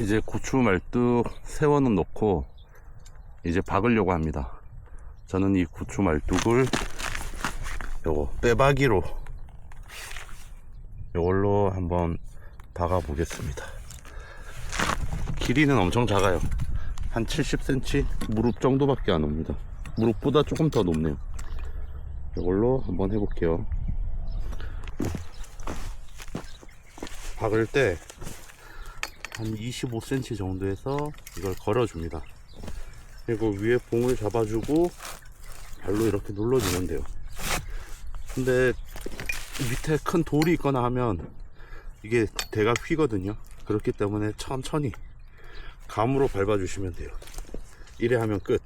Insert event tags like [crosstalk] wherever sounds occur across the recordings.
이제 고추 말뚝 세워는 놓고 이제 박으려고 합니다. 저는 이 고추 말뚝을 요거 빼박이로 요걸로 한번 박아 보겠습니다. 길이는 엄청 작아요. 한 70cm 무릎 정도밖에 안 옵니다. 무릎보다 조금 더 높네요. 이걸로 한번 해볼게요. 박을 때 한 25cm 정도에서 이걸 걸어줍니다. 그리고 위에 봉을 잡아주고 발로 이렇게 눌러주면 돼요. 근데 밑에 큰 돌이 있거나 하면 이게 대가 휘거든요. 그렇기 때문에 천천히 감으로 밟아주시면 돼요. 이래 하면 끝.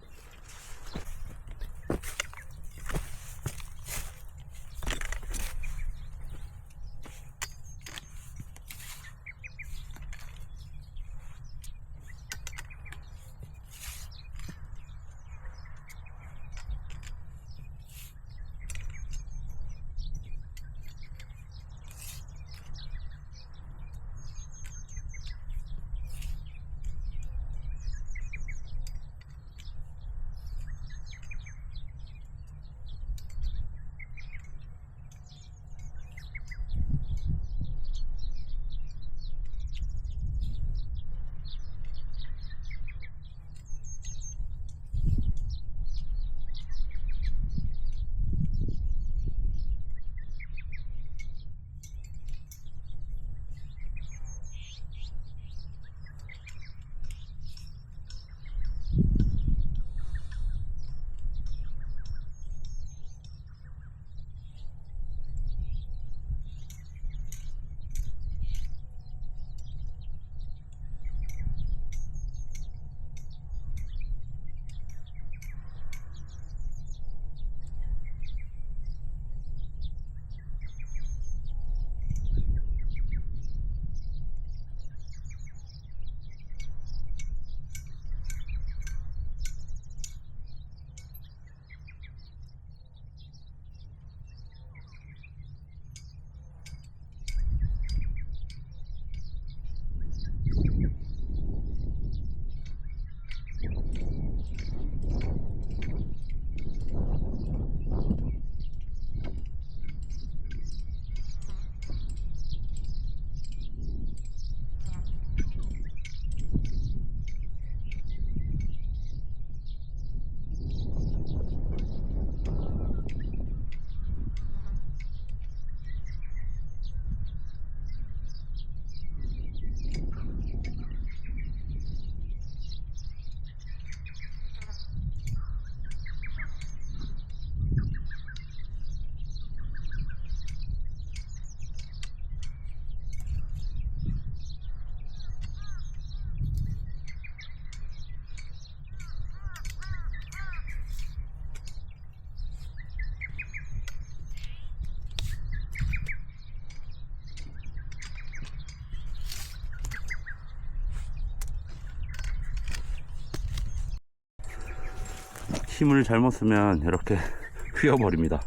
힘을 잘못 쓰면 이렇게 [laughs] 휘어버립니다.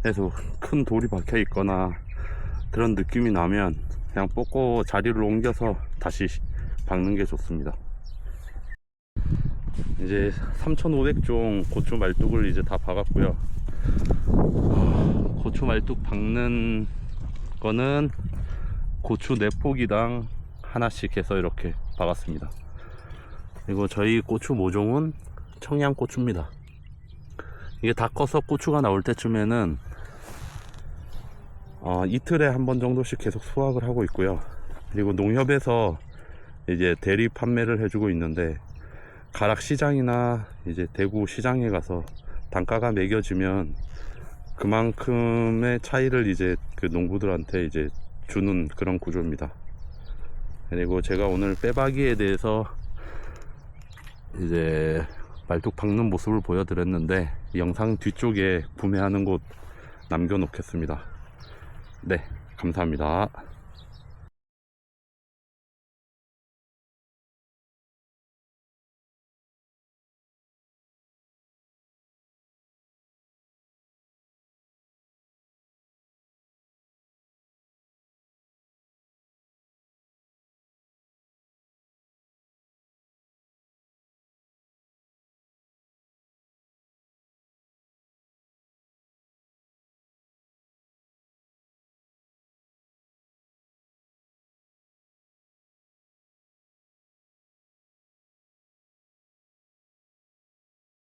그래서 큰 돌이 박혀 있거나 그런 느낌이 나면 그냥 뽑고 자리를 옮겨서 다시 박는 게 좋습니다. 이제 3,500종 고추 말뚝을 이제 다 박았고요. 아, 고추 말뚝 박는 거는 고추 4포기당 하나씩 해서 이렇게 박았습니다. 그리고 저희 고추 모종은 청양고추입니다. 이게 다 커서 고추가 나올 때쯤에는 어, 이틀에 한 번 정도씩 계속 수확을 하고 있고요. 그리고 농협에서 이제 대리 판매를 해주고 있는데 가락 시장이나 이제 대구 시장에 가서 단가가 매겨지면 그만큼의 차이를 이제 그 농부들한테 이제 주는 그런 구조입니다. 그리고 제가 오늘 빼박이에 대해서 이제 말뚝 박는 모습을 보여드렸는데 영상 뒤쪽에 구매하는 곳 남겨놓겠습니다. 네, 감사합니다.